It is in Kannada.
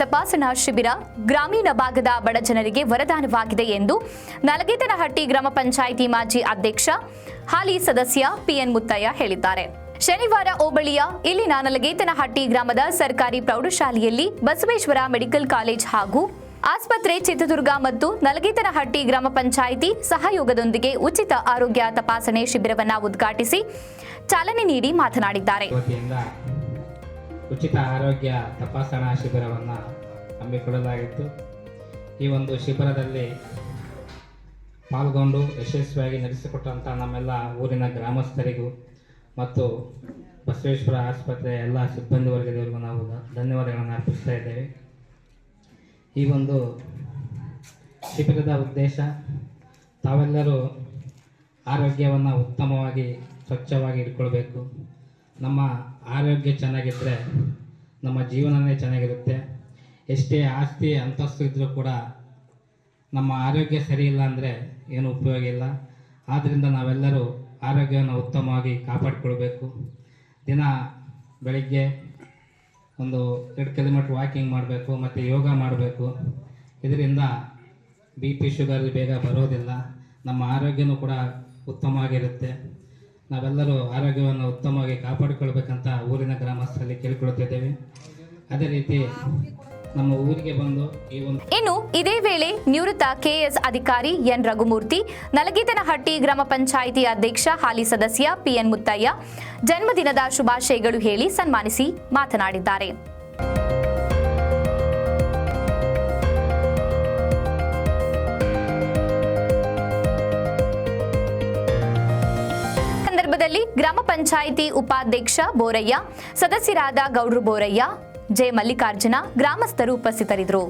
ತಪಾಸಣಾ ಶಿಬಿರ ಗ್ರಾಮೀಣ ಭಾಗದ ಬಡ ಜನರಿಗೆ ವರದಾನವಾಗಿದೆ ಎಂದು ನಲಗೇತನಹಟ್ಟಿ ಗ್ರಾಮ ಪಂಚಾಯಿತಿ ಮಾಜಿ ಅಧ್ಯಕ್ಷ, ಹಾಲಿ ಸದಸ್ಯ ಪಿಎನ್ ಮುತ್ತಯ್ಯ ಹೇಳಿದ್ದಾರೆ. ಶನಿವಾರ ಹೋಬಳಿಯ ಇಲ್ಲಿನ ನಲಗೇತನಹಟ್ಟಿ ಗ್ರಾಮದ ಸರ್ಕಾರಿ ಪ್ರೌಢಶಾಲೆಯಲ್ಲಿ ಬಸವೇಶ್ವರ ಮೆಡಿಕಲ್ ಕಾಲೇಜ್ ಹಾಗೂ ಆಸ್ಪತ್ರೆ ಚಿತ್ರದುರ್ಗ ಮತ್ತು ನಲಗೇತನಹಟ್ಟಿ ಗ್ರಾಮ ಪಂಚಾಯಿತಿ ಸಹಯೋಗದೊಂದಿಗೆ ಉಚಿತ ಆರೋಗ್ಯ ತಪಾಸಣೆ ಶಿಬಿರವನ್ನು ಉದ್ಘಾಟಿಸಿ ಚಾಲನೆ ನೀಡಿ ಮಾತನಾಡಿದ್ದಾರೆ. ಉಚಿತ ಆರೋಗ್ಯ ತಪಾಸಣಾ ಶಿಬಿರವನ್ನು ಹಮ್ಮಿಕೊಳ್ಳಲಾಗಿತ್ತು. ಈ ಒಂದು ಶಿಬಿರದಲ್ಲಿ ಪಾಲ್ಗೊಂಡು ಯಶಸ್ವಿಯಾಗಿ ನಡೆಸಿಕೊಟ್ಟಂಥ ನಮ್ಮೆಲ್ಲ ಊರಿನ ಗ್ರಾಮಸ್ಥರಿಗೂ ಮತ್ತು ಬಸವೇಶ್ವರ ಆಸ್ಪತ್ರೆಯ ಎಲ್ಲ ಸಿಬ್ಬಂದಿ ವರ್ಗದವರಿಗೂ ನಾವು ಧನ್ಯವಾದಗಳನ್ನು ಅರ್ಪಿಸ್ತಾ ಇದ್ದೇವೆ. ಈ ಒಂದು ಶಿಬಿರದ ಉದ್ದೇಶ ತಾವೆಲ್ಲರೂ ಆರೋಗ್ಯವನ್ನು ಉತ್ತಮವಾಗಿ ಸ್ವಚ್ಛವಾಗಿ ಇಟ್ಕೊಳ್ಬೇಕು. ನಮ್ಮ ಆರೋಗ್ಯ ಚೆನ್ನಾಗಿದ್ದರೆ ನಮ್ಮ ಜೀವನವೇ ಚೆನ್ನಾಗಿರುತ್ತೆ. ಎಷ್ಟೇ ಆಸ್ತಿ, ಅಂತಸ್ತು ಇದ್ದರೂ ಕೂಡ ನಮ್ಮ ಆರೋಗ್ಯ ಸರಿ ಇಲ್ಲ ಅಂದರೆ ಏನು ಉಪಯೋಗ ಇಲ್ಲ. ಆದ್ದರಿಂದ ನಾವೆಲ್ಲರೂ ಆರೋಗ್ಯವನ್ನು ಉತ್ತಮವಾಗಿ ಕಾಪಾಡಿಕೊಳ್ಬೇಕು. ದಿನ ಬೆಳಿಗ್ಗೆ ಒಂದು ಎರಡು ಕಿಲೋಮೀಟ್ರ್ ವಾಕಿಂಗ್ ಮಾಡಬೇಕು, ಮತ್ತು ಯೋಗ ಮಾಡಬೇಕು. ಇದರಿಂದ ಬಿ ಪಿ ಶುಗರ್ ಬೇಗ ಬರೋದಿಲ್ಲ. ನಮ್ಮ ಆರೋಗ್ಯನೂ ಕೂಡ ಉತ್ತಮವಾಗಿರುತ್ತೆ. ನಾವೆಲ್ಲರೂ ಆರೋಗ್ಯವನ್ನು ಉತ್ತಮವಾಗಿ ಕಾಪಾಡಿಕೊಳ್ಬೇಕಂತ ಊರಿನ ಗ್ರಾಮಸ್ಥರಲ್ಲಿ ಕೇಳಿಕೊಳ್ತಿದ್ದೇವೆ ಅದೇ ರೀತಿ ನಮ್ಮ ಊರಿಗೆ ಬಂದು ಈ ಒಂದು ಇನ್ನು ಇದೇ ವೇಳೆ ನಿವೃತ್ತ ಕೆಎಸ್ ಅಧಿಕಾರಿ ಎನ್ ರಘುಮೂರ್ತಿ ನಲಗೇತನಹಟ್ಟಿ ಗ್ರಾಮ ಪಂಚಾಯಿತಿ ಅಧ್ಯಕ್ಷ ಹಾಲಿ ಸದಸ್ಯ ಪಿಎನ್ ಮುತ್ತಯ್ಯ ಜನ್ಮದಿನದ ಶುಭಾಶಯಗಳು ಹೇಳಿ ಸನ್ಮಾನಿಸಿ ಮಾತನಾಡಿದ್ದಾರೆ. ಸಂದರ್ಭದಲ್ಲಿ ಗ್ರಾಮ ಪಂಚಾಯಿತಿ ಉಪಾಧ್ಯಕ್ಷ ಬೋರಯ್ಯ ಸದಸ್ಯರಾದ ಗೌಡ್ರು ಬೋರಯ್ಯ ಜೆ ಮಲ್ಲಿಕಾರ್ಜುನ ಗ್ರಾಮಸ್ಥರು ಉಪಸ್ಥಿತರಿದ್ದರು.